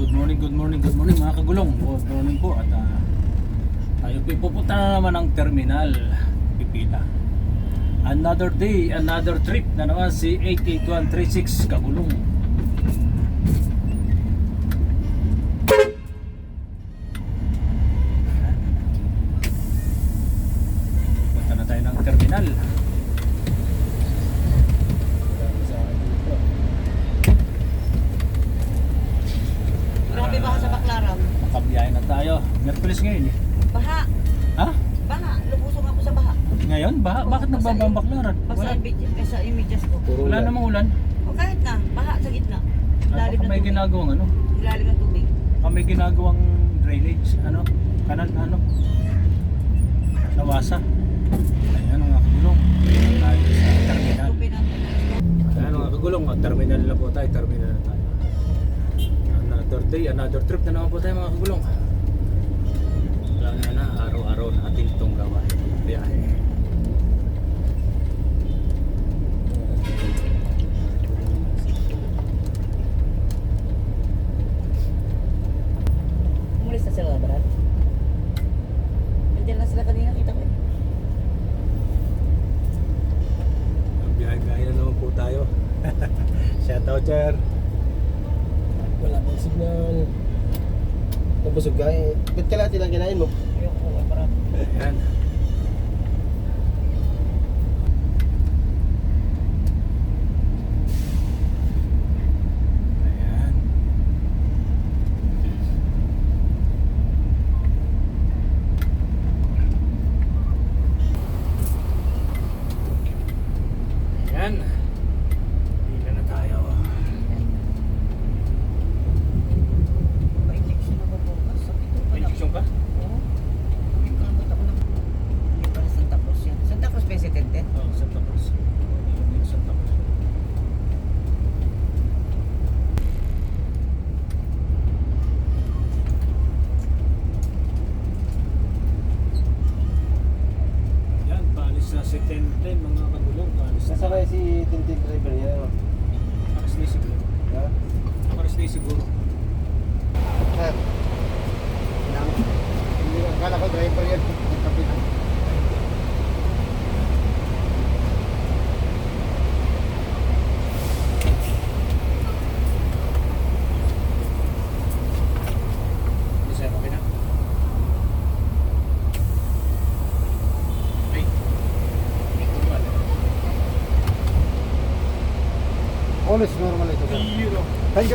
good morning, good morning, good morning mga kagulong. Good morning po at ah, tayo pupunta na naman ng terminal Pipila. Another day, another trip na naman si 88136 kagulong. Punta na tayo ng terminal. Grabe baha sa Baclaran. Makabiyahe na tayo. Merkulis ngayon eh. Baha. Ha? Baha. Lubusong ako sa baha. Ngayon? Ba bakit Basta nagbababaklaran? Basta Wala, eh, sa images ko. wala namang ulan. O kahit na, baha sa gitna. Ay, Lalim baka ng may tubig. ginagawang ano? Lalim ng tubig. Baka may ginagawang drainage. Ano? Kanal ano? Nawasa. Ayan mga kagulong. Tayo sa terminal. Tubig natin. Ayan mga kagulong. Terminal na po tayo. Terminal na tayo. Another day, another trip na naman po tayo mga kagulong. Alam na na, araw-araw natin itong gawain. Biyahe. Umulis na sila, Brad. Nandiyan na sila kanina, kita ko eh. Biyahe-biyahe na naman po tayo. Shout out, sir. Wala pang signal. Nabusog ka eh. Ba't kalahati lang kinain mo? Ayoko, ay parang. Ayan. Ayan. Pila na tayo. Pa-injection ako bukas. Sabi ko, May injection ka? Oo. May kamot ako ng... Hindi pala Santa Cruz yan. Santa Cruz Presidente. Oo, Oh, Santa Cruz. Yun, Santa Cruz. Yan, paalis na si Tenten, mga kagulong. Paalis na. Nasa kaya si Tintin driver niya. ano? Paalis na siguro. Ha? Na siguro.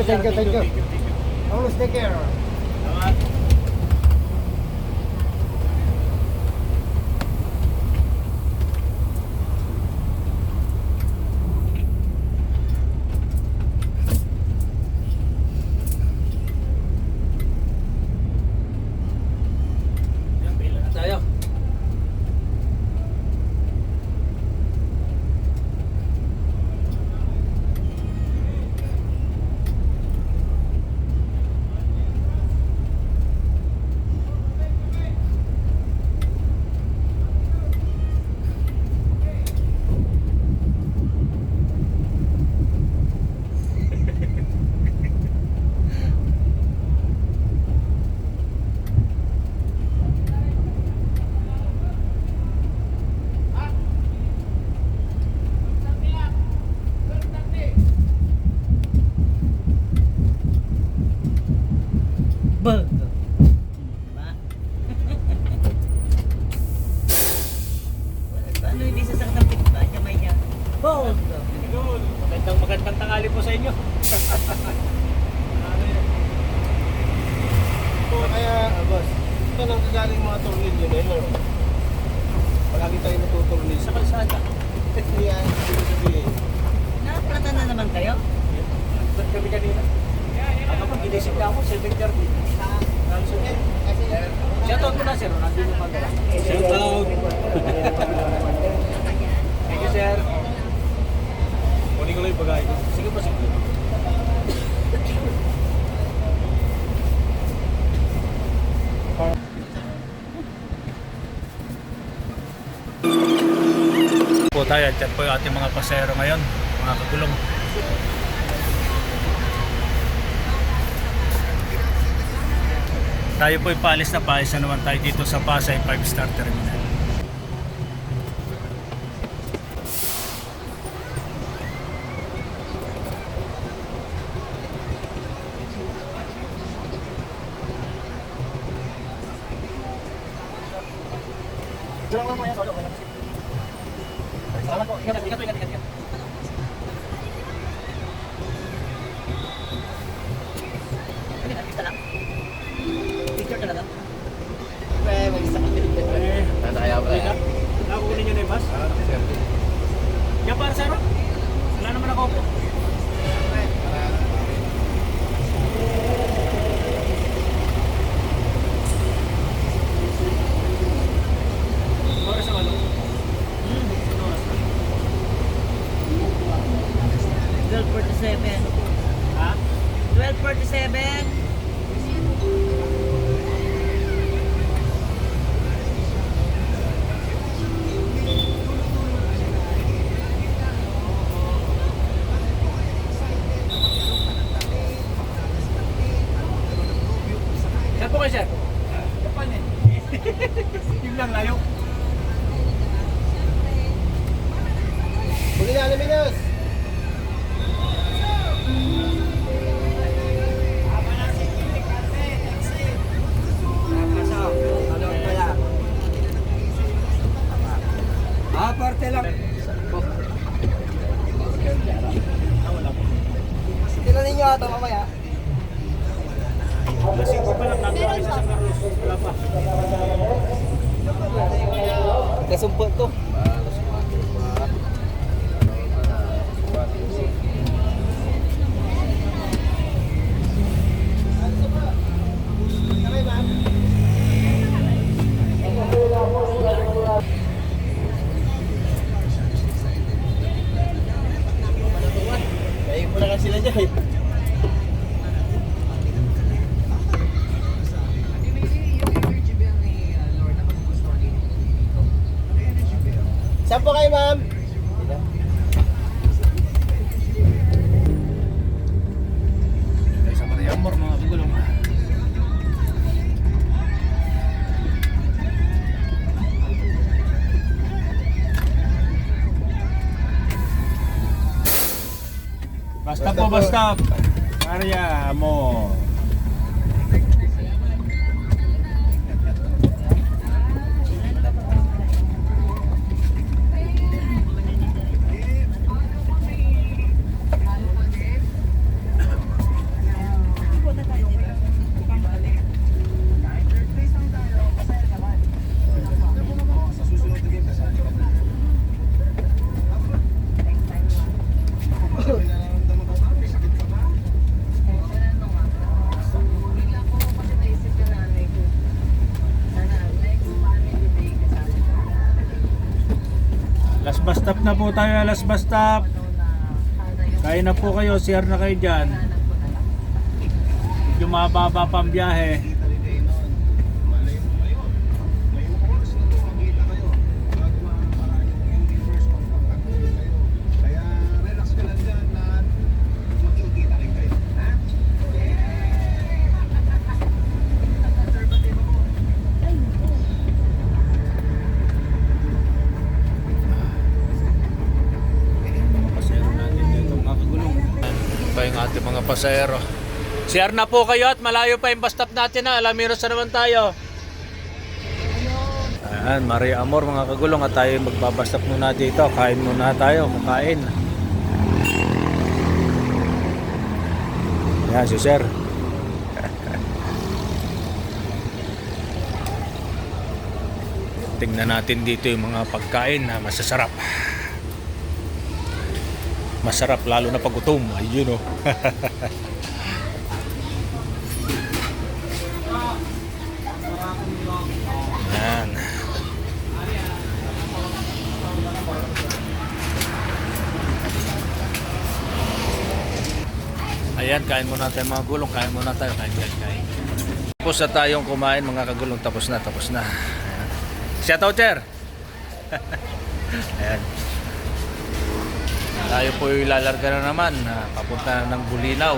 thank you, thank you. Always take care. Kagaling mga tornilyo na yun. ano? Palagi tayo natutornilyo. Sa kalsada. Kaya, hindi sabihin. Nakaplata na naman kayo? Ba't kami kanina? Ano pag ginisip na ako, 7.30. Shoutout ko na sir, nandun yung pagkala. Shoutout! Yan po yung ating mga pasero ngayon, mga kagulong. Tayo po ay na paalis na naman tayo dito sa Pasay 5 Star Terminal. Saan po kayo, ma'am? Sa Maria Amor mga kagulong. Basta po, basta. Maria Amor. Last bus stop na po tayo, bus stop. Kaya na po kayo, share na kayo dyan. Yung mababa pang biyahe. pasahero natin dito mga kagulong. Ito yung ating mga pasahero. Share na po kayo at malayo pa yung bus stop natin na. Alamiros na naman tayo. Ayan, Maria Amor mga kagulong at tayo magbabastap muna dito. Kain muna tayo, kakain. Ayan, si Sir. Tingnan natin dito yung mga pagkain na masasarap. Masarap lalo na pag gutom. Ayun oh. Yan. Ayan, kain muna tayo mga gulong. Kain muna tayo. Kain, kain, kain. Tapos na tayong kumain mga kagulong. Tapos na, tapos na. Ayan. Shout out, Chair! Ayan. Tayo po ilalarga na naman. ah, Papunta ng Bulinaw.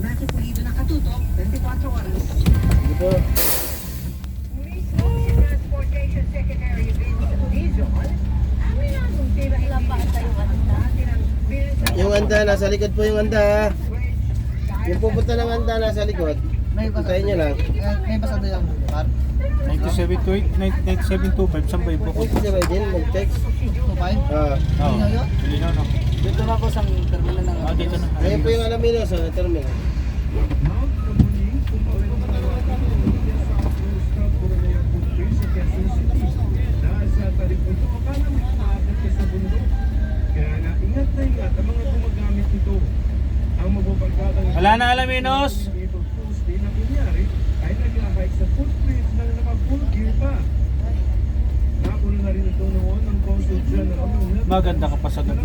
Integrated News, Maki Pulido na katutok, 24 oras. Si Transportation Secretary Vince Dizon, aminadong tila hindi dati ng Bill Yung anda, nasa likod po yung anda. Yung pupunta ng anda, nasa likod. Hintayin nyo lang. May basa doon yung car. 9728, 9725, saan ba yung siya ba din, mag-text. 2.5. Ah, Oo. Yun? Pilino, no? Dito na ako sa terminal ng Ah, dito na. ayun po yung alamino sa terminal. Wala na alaminos. ay nag-hike sa footprints ng naka-full gear pa. Nakulo na rin ito noon ng Consul General Maganda ka pa sa gabi.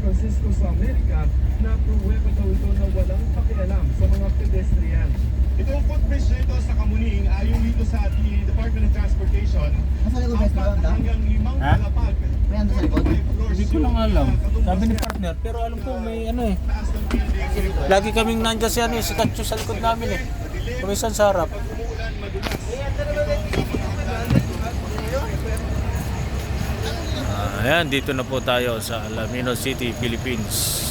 Francisco sa Amerika na pruweba daw ito na walang pakialam sa mga pedestrian. Itong footbridge na ito sa Kamuning, ayon dito sa the Department of Transportation, apat hanggang limang Ha? palapag. May ando sa likod? Hindi ko lang alam. Sabi ni partner, pero alam ko may ano eh. Lagi kaming nandiyan si ano eh, si Katsu sa likod namin eh. Kumisan sa harap. Ayan, dito na po tayo sa Alamino City, Philippines.